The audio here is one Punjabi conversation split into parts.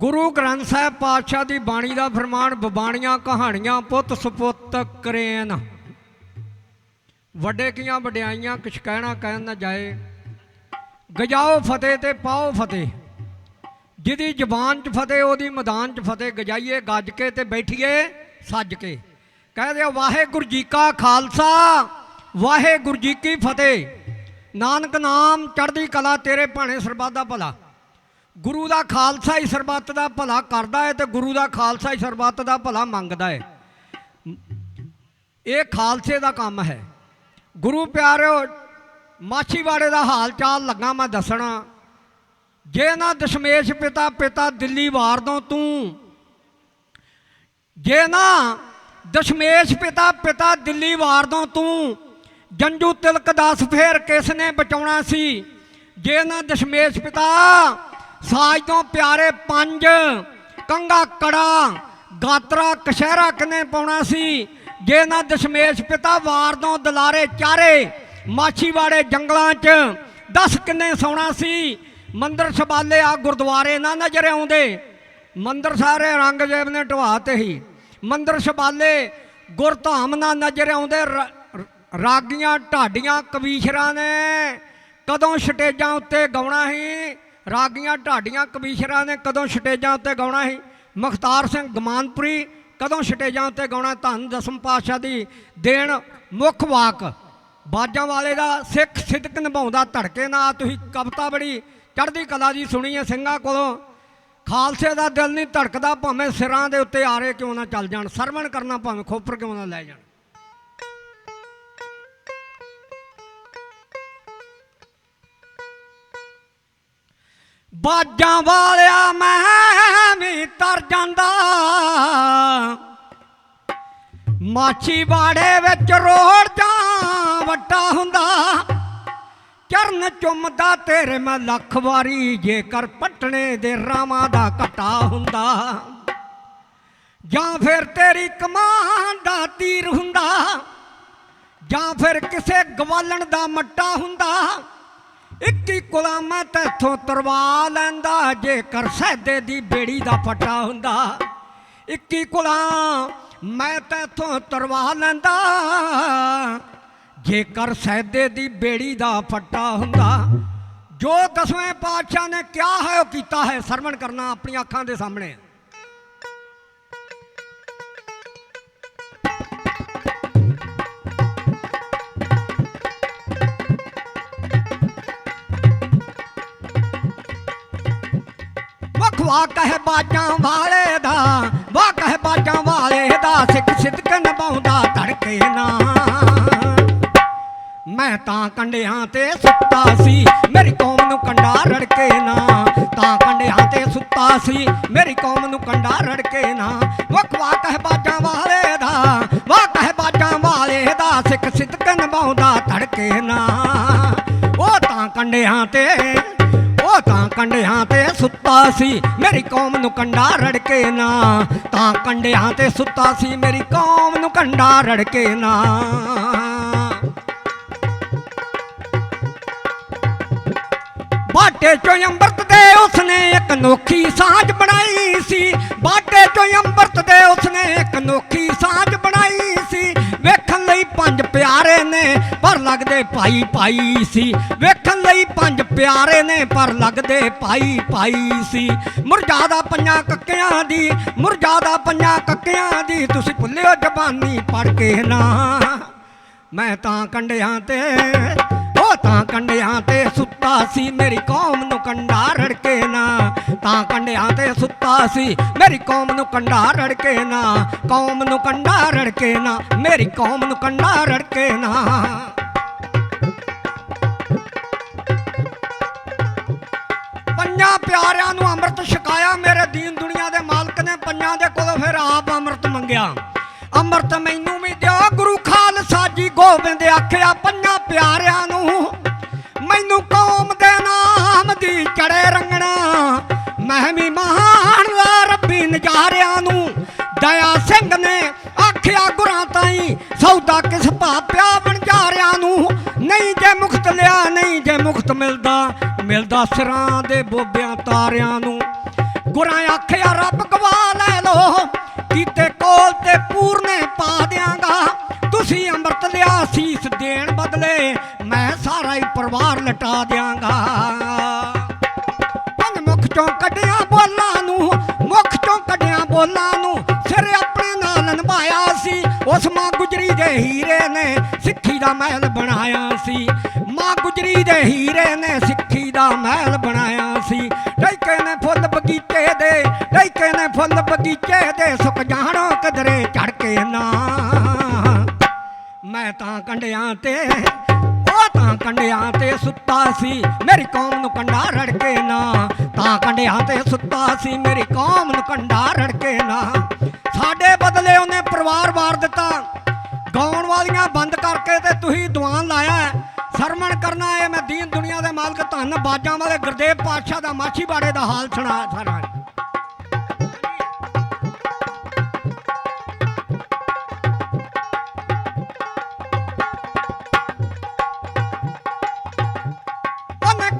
ਗੁਰੂ ਗ੍ਰੰਥ ਸਾਹਿਬ ਪਾਤਸ਼ਾਹ ਦੀ ਬਾਣੀ ਦਾ ਫਰਮਾਨ, ਬਬਾਣੀਆਂ ਕਹਾਣੀਆਂ ਪੁੱਤ ਸੁਪੁੱਤ ਕਰੇਨ। ਵੱਡੇ ਕੀਆਂ ਵਡਿਆਈਆਂ, ਕਿਛ ਕਹਿਣਾ ਕਹਿਣ ਨਾ ਜਾਏ। ਗਜਾਓ ਫਤਿਹ ਤੇ ਪਾਓ ਫਤਿਹ। ਜਿਹਦੀ ਜ਼ਬਾਨ 'ਚ ਫਤਿਹ, ਉਹਦੀ ਮੈਦਾਨ 'ਚ ਫਤਿਹ। ਗਜਾਈਏ ਗੱਜ ਕੇ ਤੇ ਬੈਠੀਏ ਸੱਜ ਕੇ ਕਹਿ ਦਿਓ ਵਾਹਿਗੁਰੂ ਜੀ ਕਾ ਖਾਲਸਾ, ਵਾਹਿਗੁਰੂ ਜੀ ਕੀ ਫਤਿਹ। ਨਾਨਕ ਨਾਮ ਚੜ੍ਹਦੀ ਕਲਾ ਤੇਰੇ ਭਾਣੇ ਸਰਬੱਤ ਦਾ ਭਲਾ। ਗੁਰੂ ਦਾ ਖਾਲਸਾ ਹੀ ਸਰਬੱਤ ਦਾ ਭਲਾ ਕਰਦਾ ਹੈ ਤੇ ਗੁਰੂ ਦਾ ਖਾਲਸਾ ਹੀ ਸਰਬੱਤ ਦਾ ਭਲਾ ਮੰਗਦਾ ਹੈ। ਇਹ ਖਾਲਸੇ ਦਾ ਕੰਮ ਹੈ। ਗੁਰੂ ਪਿਆਰਿਓ, ਮਾਛੀਵਾੜੇ ਦਾ ਹਾਲ ਚਾਲ ਲੱਗਾ ਮੈਂ ਦੱਸਣਾ। ਜੇ ਨਾ ਦਸ਼ਮੇਸ਼ ਪਿਤਾ ਪਿਤਾ ਦਿੱਲੀ ਵਾਰ ਦੋ ਤੂੰ। ਜੇ ਨਾ ਦਸ਼ਮੇਸ਼ ਪਿਤਾ ਪਿਤਾ ਦਿੱਲੀ ਵਾਰ ਦੋ ਤੂੰ। ਜੰਜੂ ਤਿਲਕ ਦਾਸ ਫੇਰ ਕਿਸ ਨੇ ਬਚਾਉਣਾ ਸੀ? ਜੇ ਨਾ ਦਸ਼ਮੇਸ਼ ਪਿਤਾ ਸਾਜ ਤੋਂ ਪਿਆਰੇ ਪੰਜ ਕੰਗਾ ਕੜਾ, ਗਾਤਰਾ ਕਸ਼ਹਿਰਾ ਕਿਨੇ ਪਾਉਣਾ ਸੀ? ਜੇ ਨਾ ਦਸ਼ਮੇਸ਼ ਪਿਤਾ ਵਾਰ ਤੋਂ ਦਲਾਰੇ ਚਾਰੇ, ਮਾਛੀਵਾੜੇ ਜੰਗਲਾਂ 'ਚ ਦਸ ਕਿੰਨੇ ਸੌਣਾ ਸੀ? ਮੰਦਰ ਸਬਾਲੇ ਆ ਗੁਰਦੁਆਰੇ ਨਾ ਨਜ਼ਰ ਆਉਂਦੇ। ਮੰਦਰ ਸਾਰੇ ਰੰਗਜੇਬ ਨੇ ਢਵਾਤੇ ਹੀ। ਮੰਦਰ ਸਬਾਲੇ ਗੁਰਧਾਮ ਨਾ ਨਜ਼ਰ ਆਉਂਦੇ। ਰ- ਰਾਗੀਆਂ ਢਾਡੀਆਂ ਕਵੀਸ਼ਰਾਂ ਨੇ। ਕਦੋਂ ਸਟੇਜਾਂ ਉੱਤੇ ਗਾਉਣਾ ਸੀ? ਰਾਗੀਆਂ ਢਾਡੀਆਂ ਕਵੀਸ਼ਰਾਂ ਨੇ ਕਦੋਂ ਸਟੇਜਾਂ ਉੱਤੇ ਗਾਉਣਾ ਸੀ? ਮੁਖਤਾਰ ਸਿੰਘ ਗਮਾਨਪੁਰੀ ਕਦੋਂ ਸਟੇਜਾਂ ਉੱਤੇ ਗਾਉਣਾ? ਧੰਨ ਦਸਮ ਪਾਤਸ਼ਾਹ ਦੀ ਦੇਣ ਮੁੱਖ ਵਾਕ। ਬਾਜਾਂ ਵਾਲੇ ਦਾ ਸਿੱਖ ਸਿੱਧਕ ਨਿਭਾਉਂਦਾ ਧੜਕੇ ਨਾਲ। ਤੁਸੀਂ ਕਵਿਤਾ ਬੜੀ ਚੜ੍ਹਦੀ ਕਲਾ ਦੀ ਸੁਣੀ ਹੈ ਸਿੰਘਾਂ ਕੋਲੋਂ। ਖਾਲਸੇ ਦਾ ਦਿਲ ਨਹੀਂ ਧੜਕਦਾ, ਭਾਵੇਂ ਸਿਰਾਂ ਦੇ ਉੱਤੇ ਆਰੇ ਕਿਉਂ ਨਾ ਚੱਲ ਜਾਣ, ਸਰਵਣ ਕਰਨਾ ਭਾਵੇਂ ਖੋਪਰ ਕਿਉਂ ਨਾ ਲੈ ਜਾਣ। ਬਾਜਾਂ ਵਾਲਿਆ ਮੈਂ ਵੀ ਤਰ ਜਾਂਦਾ। ਮਾਛੀ ਬਾੜੇ ਵਿੱਚ ਰੋੜ ਜਾਂ ਵੱਟਾ ਹੁੰਦਾ। ਚਰਨ ਚੁੰਮਦਾ ਤੇਰੇ ਮੈਂ ਲੱਖ ਵਾਰੀ, ਜੇਕਰ ਪਟਣੇ ਦੇ ਰਾਵਾਂ ਦਾ ਘਟਾ ਹੁੰਦਾ। ਜਾਂ ਫਿਰ ਤੇਰੀ ਕਮਾਨ ਦਾ ਤੀਰ ਹੁੰਦਾ। ਜਾਂ ਫਿਰ ਕਿਸੇ ਗਵਾਲਣ ਦਾ ਮੱਟਾ ਹੁੰਦਾ। ਗੁਲਾਮਾਂ ਤੇਥੋਂ ਤਰਵਾ ਲੈਂਦਾ, ਜੇਕਰ ਸਹਿਦੇ ਦੀ ਬੇੜੀ ਦਾ ਫਟਾ ਹੁੰਦਾ। ਇੱਕੀ ਗੁਲਾਮ, ਮੈਂ ਤੇਥੋਂ ਤਰਵਾ ਲੈਂਦਾ, ਜੇਕਰ ਸਹਿਦੇ ਦੀ ਬੇੜੀ ਦਾ ਫੱਟਾ ਹੁੰਦਾ। ਜੋ ਦਸਵੇਂ ਪਾਤਸ਼ਾਹ ਨੇ ਕਿਹਾ ਹੈ, ਉਹ ਕੀਤਾ ਹੈ। ਸਰਵਣ ਕਰਨਾ ਆਪਣੀਆਂ ਅੱਖਾਂ ਦੇ ਸਾਹਮਣੇ। ਵਾਹ ਕਹਿ ਬਾਜਾਂ ਵਾਲੇ ਦਾ ਵਾਕ ਹੈ ਬਾਜਾਂ ਵਾਲੇ ਦਾ, ਸਿੱਖ ਸਿੱਧਕ ਨਿਭਾਉਂਦਾ ਧੜਕੇ ਨਾ। ਮੈਂ ਤਾਂ ਕੰਡਿਆਂ ਤੇ ਸੁੱਤਾ ਸੀ, ਮੇਰੀ ਕੌਮ ਨੂੰ ਕੰਡਾ ਰੜਕੇ ਨਾ। ਤਾਂ ਕੰਡਿਆਂ ਤੇ ਸੁੱਤਾ ਸੀ, ਮੇਰੀ ਕੌਮ ਨੂੰ ਕੰਡਾ ਰੜਕੇ ਨਾ। ਵੱਖ ਵਾਹ ਹੈ ਬਾਜਾਂ ਵਾਲੇ ਦਾ ਵਾਹ ਹੈ ਬਾਜਾਂ ਵਾਲੇ ਦਾ, ਸਿੱਖ ਸਿੱਧਕ ਨਿਭਾਉਂਦਾ ਧੜਕੇ ਨਾ। ਉਹ ਤਾਂ ਕੰਡਿਆਂ ਤੇ ਤਾਂ ਕੰਡਿਆਂ ਤੇ ਸੁੱਤਾ ਸੀ, ਮੇਰੀ ਕੌਮ ਨੂੰ ਕੰਡਾ ਰੜਕੇ ਨਾ। ਤਾਂ ਕੰਡਿਆਂ ਤੇ ਸੁੱਤਾ ਸੀ, ਮੇਰੀ ਕੌਮ ਨੂੰ ਕੰਡਾ ਰੜਕੇ ਨਾ। ਬਾਟੇ ਚੋਂ ਅੰਮ੍ਰਿਤ ਦੇ ਉਸਨੇ ਇੱਕ ਅਨੋਖੀ ਸਾਂਝ ਬਣਾਈ ਸੀ। ਬਾਟੇ ਚੋਂ ਅੰਮ੍ਰਿਤ ਦੇ ਉਸਨੇ ਇੱਕ ਅਨੋਖੀ ਸਾਂਝ ਬਣਾਈ ਸੀ। ਵੇਖਣ ਲਈ ਪੰਜ ਪਿਆਰੇ ਨੇ, ਪਰ ਲੱਗਦੇ ਭਾਈ ਭਾਈ ਸੀ। ਵੇਖਣ ਲਈ ਪੰਜ ਪਿਆਰੇ ਨੇ, ਪਰ ਲੱਗਦੇ ਭਾਈ ਭਾਈ ਸੀ। ਮੁਰਜਾਦਾ ਪੰਜਾਂ ਕੱਕਿਆਂ ਦੀ ਮੁਰਜਾਦਾ ਪੰਜਾਂ ਕੱਕਿਆਂ ਦੀ, ਤੁਸੀਂ ਭੁੱਲਿਓ ਜ਼ਬਾਨੀ ਪੜ ਕੇ ਨਾ। ਮੈਂ ਤਾਂ ਕੰਡਿਆਂ ਤੇ, ਉਹ ਤਾਂ ਕੰਡਿਆਂ ਤੇ ਸੁੱਤਾ ਸੀ, ਮੇਰੀ ਕੌਮ ਨੂੰ ਕੰਡਾ ਰੜਕੇ ਨਾ। ਤਾਂ ਕੰਡਿਆਂ ਤੇ ਸੁੱਤਾ ਸੀ, ਮੇਰੀ ਕੌਮ ਨੂੰ ਕੰਡਾ ਰੜਕੇ ਨਾ। ਕੌਮ ਨੂੰ ਕੰਡਾ ਰੜਕੇ ਨਾ, ਮੇਰੀ ਕੌਮ ਨੂੰ ਕੰਡਾ ਰੜਕੇ ਨਾ। ਪੰਜਾਂ ਪਿਆਰਿਆਂ ਨੂੰ ਅੰਮ੍ਰਿਤ ਛਕਾਇਆ ਮੇਰੇ ਦੀਨ ਦੁਨੀਆ ਦੇ ਮਾਲਕ ਨੇ, ਪੰਜਾਂ ਦੇ ਕੋਲੋਂ ਫਿਰ ਆਪ ਅੰਮ੍ਰਿਤ ਮੰਗਿਆ। ਅੰਮ੍ਰਿਤ ਮੈਨੂੰ ਵੀ ਦਿਓ, ਗੁਰੂ ਖਾਲਸਾ ਜੀ ਗੋਬਿੰਦ ਆਖਿਆ, ਪੰਜਾਂ ਪਿਆਰਿਆਂ ਨੂੰ ਮੈਨੂੰ ਕੌਮ ਦੇ ਨਾਮ ਦੀ ਚੜੇ ਰੰਗਣਾ। ਮੈਂ ਵੀ ਮਹਾਨ ਲਾ ਰੱਬੀ ਨਜ਼ਾਰਿਆਂ ਨੂੰ ਦਇਆ ਸਿੰਘ ਨੇ ਆਖਿਆ, ਗੁਰਾਂ ਤਾਈ ਸੌਦਾ ਕਿਸ ਭਾ ਪਿਆ ਬਣਜਾਰਿਆਂ ਨੂੰ। ਨਹੀਂ ਜੇ ਮੁਖਤ ਲਿਆ, ਨਹੀਂ ਜੇ ਮੁਖਤ ਮਿਲਦਾ ਮਿਲਦਾ ਸਿਰਾਂ ਦੇ ਬੋਬਿਆਂ ਤਾਰਿਆਂ ਨੂੰ। ਗੁਰਾਂ ਆਖਿਆ, ਰੱਬ ਗਵਾ ਲੈ ਲੋ, ਕੀਤੇ ਕੋਲ ਤੇ ਪੂਰਨੇ ਪਾ ਦਿਆਂਗਾ। ਤੁਸੀਂ ਅੰਮ੍ਰਿਤ ਲਿਆ, ਸੀਸ ਦੇਣ ਬਦਲੇ ਮੈਂ ਸਾਰਾ ਹੀ ਪਰਿਵਾਰ ਲਟਾ ਦਿਆਂਗਾ। ਪੰਜ ਮੁਖ ਚੋਂ ਕੱਢਿਆ ਬੋਲਾਂ ਨੂੰ, ਮੁਖ ਚੋਂ ਕੱਢਿਆ ਬੋਲਾਂ ਨੂੰ। ਸਿਰ ਆਪਣੇ ਨਾਲ ਨਿਭਾਇਆ ਸੀ, ਉਸ ਮਾਂ ਗੁਜਰੀ ਦੇ ਹੀਰੇ ਨੇ। ਦਾ ਮਹਿਲ ਬਣਾਇਆ ਸੀ। ਮਾਂ ਗੁਜਰੀ ਦੇ ਹੀਰੇ ਨੇ ਸਿੱਖੀ ਦਾ ਮਹਿਲ ਬਣਾਇਆ ਸੀ। ਟੈਕੇ ਨੇ ਫੁੱਲ ਬਗੀਚੇ ਦੇ ਟੈਕੇ ਨੇ ਫੁੱਲ ਬਗੀਚੇ ਦੇ ਸੁੱਕ ਜਾਣੋ ਕਦਰੇ ਚੜ ਕੇ ਨਾ। ਮੈਂ ਤਾਂ ਕੰਡਿਆਂ ਤੇ, ਉਹ ਤਾਂ ਕੰਡਿਆਂ ਤੇ ਸੁੱਤਾ ਸੀ। ਮੇਰੀ ਕੌਮ ਨੂੰ ਕੰਡਾ ਰੜਕੇ ਨਾ। ਤਾਂ ਕੰਡਿਆਂ ਤੇ ਸੁੱਤਾ ਸੀ, ਮੇਰੀ ਕੌਮ ਨੂੰ ਕੰਡਾ ਰੜਕੇ ਨਾ। ਸਾਡੇ ਬਦਲੇ ਉਹਨੇ ਪਰਿਵਾਰ ਵਾਰ ਦਿੱਤਾ। ਗਾਉਣ ਵਾਲੀਆਂ ਬੰਦ ਕਰਕੇ ਤੇ ਤੁਸੀਂ ਦੀਵਾਨ ਲਾਇਆ ਹੈ। ਸਰਮਣ ਕਰਨਾ ਇਹ ਮੈਂ ਦੀਨ ਦੁਨੀਆ ਦੇ ਮਾਲਕ ਧੰਨ ਬਾਜਾਂ ਵਾਲੇ ਗੁਰਦੇਵ ਪਾਤਸ਼ਾਹ ਦਾ ਮਾਛੀਵਾੜੇ ਦਾ ਹਾਲ ਸੁਣਾ ਸਾਰਾ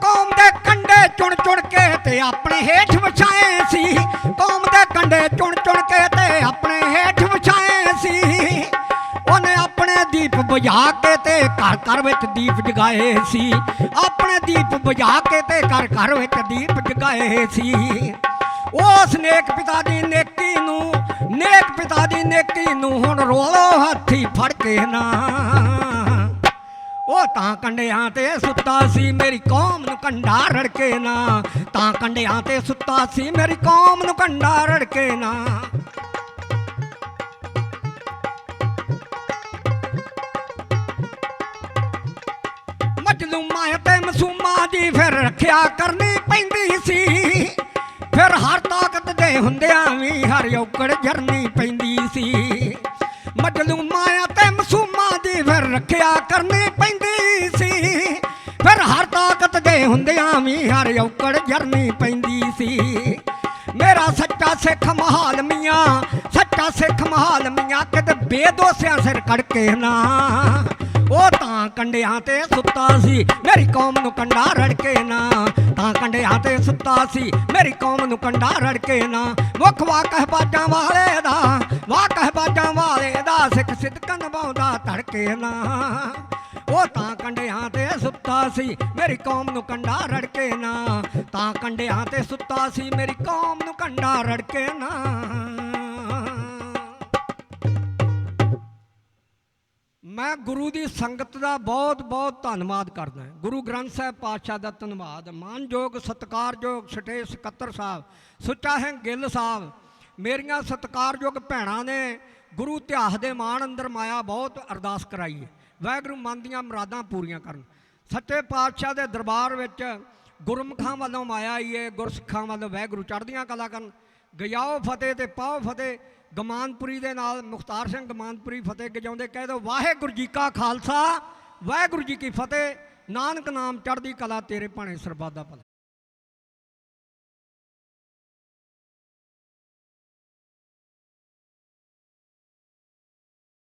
ਕੌਮ ਦੇ ਕੰਡੇ ਚੁਣ ਚੁਣ ਕੇ ਤੇ ਆਪਣੇ ਹੇਠ ਵਿਛਾਏ ਸੀ ਕੌਮ ਦੇ ਕੰਡੇ ਚੁਣ ਚੁਣ ਕੇ ਤੇ ਬੁਝਾ ਕੇ ਤੇ ਘਰ ਘਰ ਵਿੱਚ ਦੀਪ ਜਗਾਏ ਸੀ। ਆਪਣੇ ਦੀਪ ਬੁਝਾ ਕੇ ਤੇ ਘਰ ਘਰ ਵਿੱਚ ਦੀਪ ਜਗਾਏ ਸੀ। ਉਸ ਨੇਕ ਪਿਤਾ ਦੀ ਨੇਕੀ ਨੂੰ, ਨੇਕ ਪਿਤਾ ਦੀ ਨੇਕੀ ਨੂੰ ਹੁਣ ਰੋਲੋ ਹੱਥੀ ਫੜ ਕੇ ਨਾ। ਉਹ ਤਾਂ ਕੰਡਿਆਂ ਤੇ ਸੁੱਤਾ ਸੀ ਮੇਰੀ ਕੌਮ ਨੂੰ ਕੰਡਾ ਰੜਕੇ ਨਾ। ਤਾਂ ਕੰਡਿਆਂ ਤੇ ਸੁੱਤਾ ਸੀ ਮੇਰੀ ਕੌਮ ਨੂੰ ਕੰਡਾ ਰੜਕੇ ਨਾ। ਦੀ ਫਿਰ ਰੱਖਿਆ ਕਰਨੀ ਪੈਂਦੀ ਸੀ। ਫਿਰ ਹਰ ਤਾਕਤ ਦੇ ਹੁੰਦਿਆਂ ਵੀ ਹਰ ਔਕੜ ਜਰਨੀ ਪੈਂਦੀ ਸੀ। ਮਜਲੂਮਾਂ ਤੇ ਮਸੂਮਾਂ ਦੀ ਫਿਰ ਰੱਖਿਆ ਕਰਨੀ ਪੈਂਦੀ ਸੀ। ਫਿਰ ਹਰ ਤਾਕਤ ਦੇ ਹੁੰਦਿਆਂ ਵੀ ਹਰ ਔਕੜ ਜਰਨੀ ਪੈਂਦੀ ਸੀ। ਮੇਰਾ ਸੱਚਾ ਸਿੱਖ ਮਹਾਲ ਮੀਆਂ, ਸੱਚਾ ਸਿੱਖ ਮਹਾਲਮ ਬੇਦੋਸਿਆਂ ਸਿਰ ਕੱਢ ਉਹ ਤਾਂ ਕੰਡਿਆਂ ਤੇ ਸੁੱਤਾ ਸੀ, ਮੇਰੀ ਕੌਮ ਨੂੰ ਕੰਡਾ ਰੜਕੇ ਨਾ। ਤਾਂ ਕੰਡਿਆਂ ਤੇ ਸੁੱਤਾ ਸੀ, ਮੇਰੀ ਕੌਮ ਨੂੰ ਕੰਡਾ ਰੜਕੇ ਨਾ। ਮੁੱਖ ਵਾਕਹ ਬਾਜਾਂ ਵਾਲੇ ਦਾ ਵਾਕਹ ਬਾਜਾਂ ਵਾਲੇ ਦਾ ਸਿੱਖ ਸਿੱਧਕ ਨਿਭਾਉਂਦਾ ਧੜਕੇ ਨਾ। ਉਹ ਤਾਂ ਕੰਡਿਆਂ ਤੇ ਸੁੱਤਾ ਸੀ, ਮੇਰੀ ਕੌਮ ਨੂੰ ਕੰਡਾ ਰੜਕੇ ਨਾ। ਤਾਂ ਕੰਡਿਆਂ ਤੇ ਸੁੱਤਾ ਸੀ, ਮੇਰੀ ਕੌਮ ਨੂੰ ਕੰਡਾ ਰੜਕੇ ਨਾ। ਗੁਰੂ ਦੀ ਸੰਗਤ ਦਾ ਬਹੁਤ ਬਹੁਤ ਧੰਨਵਾਦ ਕਰਦਾ ਹਾਂ। ਗੁਰੂ ਗ੍ਰੰਥ ਸਾਹਿਬ ਪਾਤਸ਼ਾਹ ਦਾ ਧੰਨਵਾਦ। ਮਾਨਯੋਗ ਸਤਿਕਾਰਯੋਗ ਸਟੇ ਸਕੱਤਰ ਸਾਹਿਬ, ਸੁੱਚਾ ਸਿੰਘ ਗਿੱਲ ਸਾਹਿਬ, ਮੇਰੀਆਂ ਸਤਿਕਾਰਯੋਗ ਭੈਣਾਂ ਨੇ ਗੁਰੂ ਇਤਿਹਾਸ ਦੇ ਮਾਣ ਅੰਦਰ ਮਾਇਆ ਬਹੁਤ ਅਰਦਾਸ ਕਰਾਈ ਹੈ। ਵਾਹਿਗੁਰੂ ਮਨ ਦੀਆਂ ਮੁਰਾਦਾਂ ਪੂਰੀਆਂ ਕਰਨ। ਸੱਚੇ ਪਾਤਸ਼ਾਹ ਦੇ ਦਰਬਾਰ ਵਿੱਚ ਗੁਰਮੁਖਾਂ ਵੱਲੋਂ ਮਾਇਆ ਆਈ ਹੈ, ਗੁਰਸਿੱਖਾਂ ਵੱਲੋਂ ਵਾਹਿਗੁਰੂ ਚੜ੍ਹਦੀਆਂ ਕਲਾ ਕਰਨ। ਗਜਾਓ ਫਤਿਹ ਤੇ ਪਾਓ ਫਤਿਹ। ਗਮਾਨਪੁਰੀ ਦੇ ਨਾਲ ਮੁਖਤਾਰ ਸਿੰਘ ਗਮਾਨਪੁਰੀ ਫਤਿਹ ਗਜਾਉਂਦੇ, ਕਹਿ ਦੋ, ਵਾਹਿਗੁਰੂ ਜੀ ਕਾ ਖਾਲਸਾ, ਵਾਹਿਗੁਰੂ ਜੀ ਕੀ ਫਤਿਹ, ਨਾਨਕ ਨਾਮ ਚੜ੍ਹਦੀ ਕਲਾ ਤੇਰੇ ਭਾਣੇ ਸਰਬਾਦਾ ਦਾ ਭਲਾ।